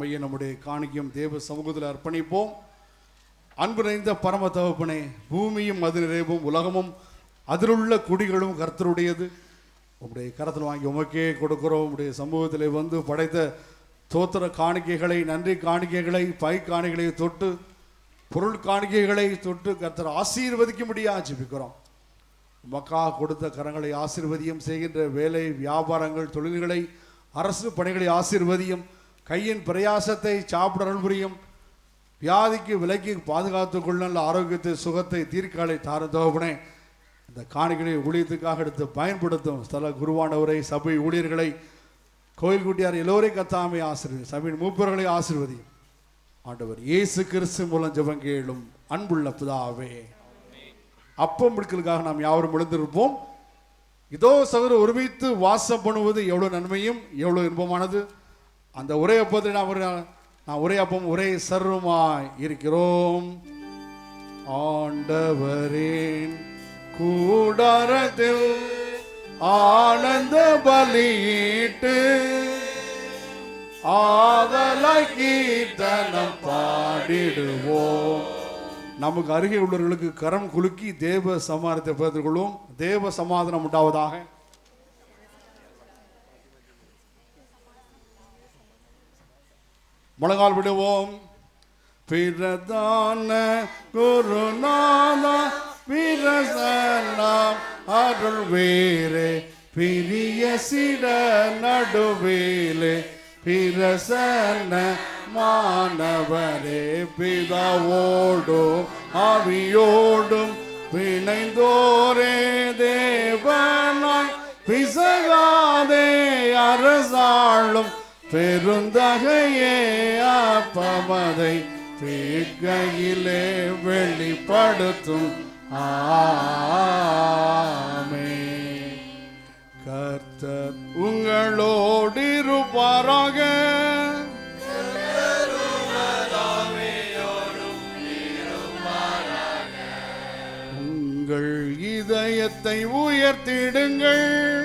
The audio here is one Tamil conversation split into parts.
நம்மையே நம்முடைய காணிக்கையும் தேவ சமூகத்தில் அர்ப்பணிப்போம். அன்பு நிறைந்த பரம தகப்பனே பூமியும் அது நிறைவும் உலகமும் அதிலுள்ள குடிகளும் கர்த்தருடையது. உங்களுடைய கரத்தில் வாங்கி உமக்கே கொடுக்கிறோம். உங்களுடைய சமூகத்தில் வந்து படைத்த தோத்திர காணிக்கைகளை நன்றி காணிக்கைகளை பை காணிக்கைகளை தொட்டு பொருள் காணிக்கைகளை தொட்டு கர்த்தர் ஆசீர்வதிக்கும்படியா ஜெபிக்கிறோம். மக்கா கொடுத்த கரங்களை ஆசீர்வதியும் செய்கின்ற வேலை வியாபாரங்கள் தொழில்களை அரசு பணிகளை ஆசீர்வதியும் கையின் பிரயாசத்தை சாப்பிட புரியும். வியாதிக்கு விலைக்கு பாதுகாத்துக்கொள்ள நல்ல ஆரோக்கியத்தை சுகத்தை தீர்க்காலை தார தகப்பனே இந்த காணிகளை ஊழியத்துக்காக எடுத்து பயன்படுத்தும் ஸ்தல குருவானவரை சபை ஊழியர்களை கோயில் குட்டியார் எல்லோரையும் கத்தாமை ஆசிர்வதி சபையின் மூப்பர்களை ஆசிர்வதி. ஆண்டவர் இயேசு கிறிஸ்து மூலம் ஜபங்கேளும் அன்புள்ள புதாவே. அப்பம் பிடிக்கிறதுக்காக நாம் யாவரும் எழுந்திருப்போம். இதோ சகோதர ஒருமித்து வாசம் பண்ணுவது எவ்வளவு நன்மையும் எவ்வளவு இன்பமானது. அந்த உரையப்பத்தில் நாம் ஒரு நான் உரையப்பம் உரை சர்வமாய் இருக்கிறோம். ஆண்டவரின் கூடாரத்தில் ஆனந்த பலியிட்டு ஆதலாய் கீர்த்தனம் பாடிடுவோம். நமக்கு அருகே உள்ளவர்களுக்கு கரம் குலுக்கி தேவ சமாதானத்தை பகிர்ந்து கொள்வோம். தேவ சமாதானம் உண்டாவதாக. முழங்கால் விடுவோம். பிரதான குருநாதா பிரசன்னம் அருள் வேறு பிரிய சிட நடுவேலே. பிரசன்ன மாணவரே பிதாவோடும் அவியோடும் பிணைந்தோரே தேவனாய். பிசகாதே அரசாளும் பெருந்தகையே ஆப்பமதை தீக்கையிலே வெளிப்படுத்தும். ஆமே. கர்த்தர் உங்களோடு இருப்பாராக உங்கள் இதயத்தை உயர்த்திடுங்கள்.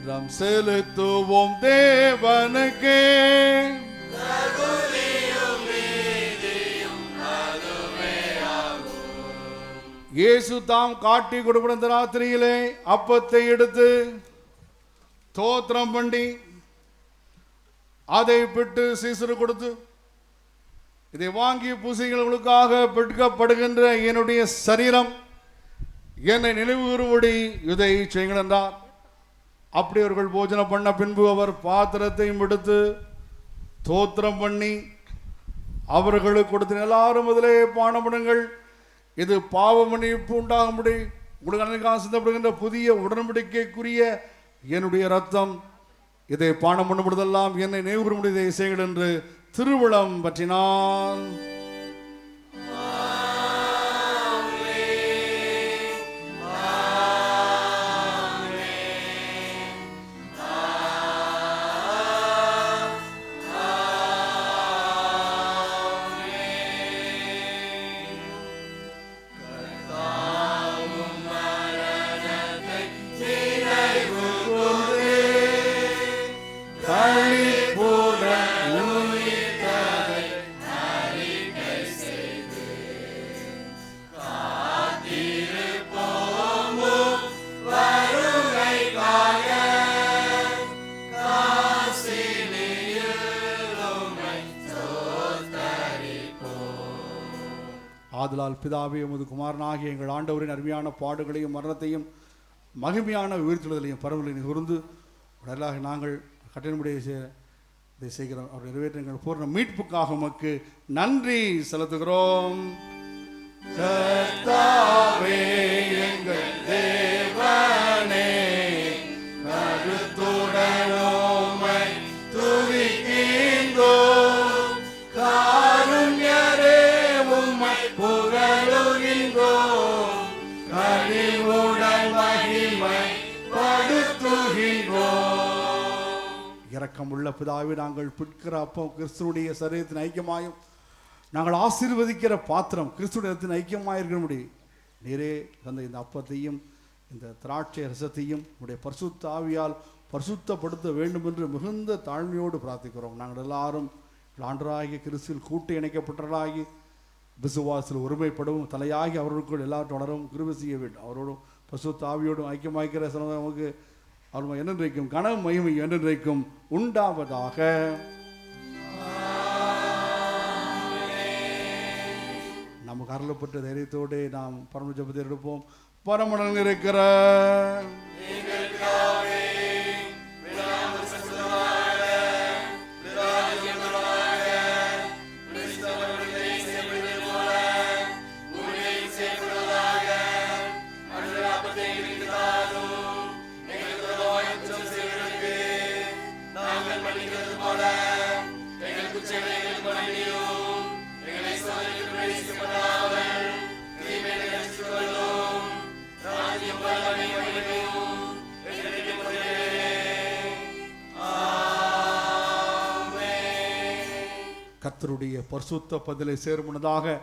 தோத்திரம் செலுத்துவோம் தேவனுக்கே. இயேசு தாம் காட்டி கொடுக்கிற இந்த ராத்திரியிலே அப்பத்தை எடுத்து தோத்திரம் பண்ணி அதை பிட்டு சீசரு கொடுத்து இதை வாங்கி பூசிகளுக்காக பெட்கப்படுகின்ற என்னுடைய சரீரம் என்னை நினைவுகூறுபடி இதை செய்யுங்கள் என்றார். அப்படி அவர்கள் போஜனம் பண்ண பின்பு அவர் பாத்திரத்தையும் எடுத்து தோத்திரம் பண்ணி அவர்களுக்கு கொடுத்து எல்லாரும் முதலே பானப்படுங்கள் பண்ணுங்கள். இது பாவ மன்னிப்பு உண்டாகும்படி உங்களுக்கு சிந்தப்படுகின்ற புதிய உடன்படிக்கைக்குரிய என்னுடைய ரத்தம் இதை பானம் பண்ணும்பொழுதெல்லாம் என்னை நினைவுறும்படி இதை செய்யுங்கள் என்று திருவிழம் பற்றினான். ஆதலால் பிதாவே உமது குமாரனாகிய எங்கள் ஆண்டவரின் அருமையான பாடுகளையும் மரணத்தையும் மகிமையான உயிர்த்துள்ளதையும் பரவலையும் கூர்ந்து உடலாக நாங்கள் கட்டணமுடைய இதை செய்கிறோம். அவர் நிறைவேற்ற எங்கள் பூர்ண மீட்புக்காக உமக்கு நன்றி செலுத்துகிறோம். கர்த்தாவே இரக்கமுள்ள பிதாவை நாங்கள் பிற்கிற அப்போ கிறிஸ்துவனுடைய சரீரத்தின் ஐக்கியமாயும் நாங்கள் ஆசீர்வதிக்கிற பாத்திரம் கிறிஸ்துவத்தின் ஐக்கியமாயிருக்க முடியும் நேரே தந்த இந்த அப்பத்தையும் இந்த திராட்சை ரசத்தையும் உடைய பரிசுத்த ஆவியால் பரிசுத்தப்படுத்த வேண்டும் என்று மிகுந்த தாழ்மையோடு பிரார்த்திக்கிறோம். நாங்கள் எல்லாரும் ஆண்டராகிய கிறிஸ்துவில் கூட்டு இணைக்கப்பட்டவர்களாகி விசுவாசத்தில் ஒருமைப்படவும். தலையாகி அவர்களுக்குள் எல்லாரும் தொடரவும் கிருபி செய்ய வேண்டும். அவரோடும் பசுத்த ஆவியோடும் ஐக்கியமாய்க்கிற சில நமக்கு அவர் என்றென்றைக்கும் கனவு மகிமை என்றென்றைக்கும் உண்டாவதாக. நமக்கு அருளப்பட்ட தைரியத்தோடு நாம் பரம ஜபத்தை எடுப்போம் பரமணன் இருக்கிற கர்த்தருடைய பரிசுத்த பதிலை சேர்முனதாக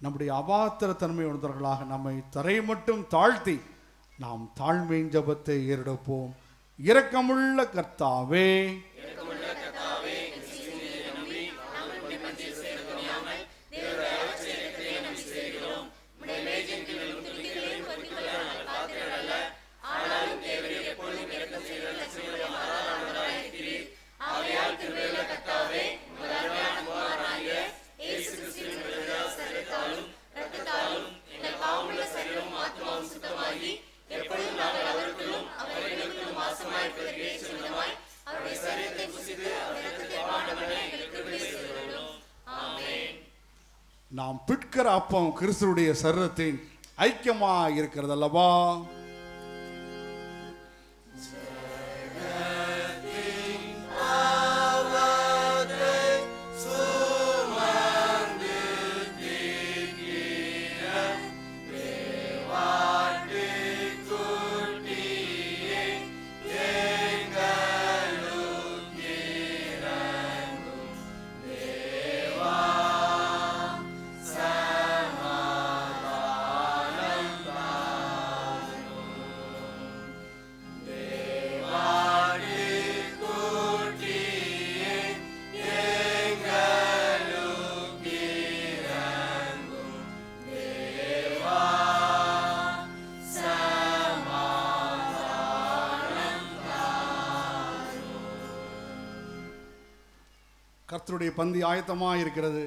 நம்முடைய அபாத்திர தன்மை உணர்ந்தவர்களாக நம்மை தரை மட்டும் தாழ்த்தி நாம் தாழ்மையின் ஜபத்தை ஏறெடுப்போம். இரக்கமுள்ள கர்த்தாவே. நாம் பிற்கிற அப்பம் கிறிஸ்துடைய சரீரத்தின் ஐக்கியமாக இருக்கிறது கர்த்தருடைய பந்தி ஆயத்தமாக இருக்கிறது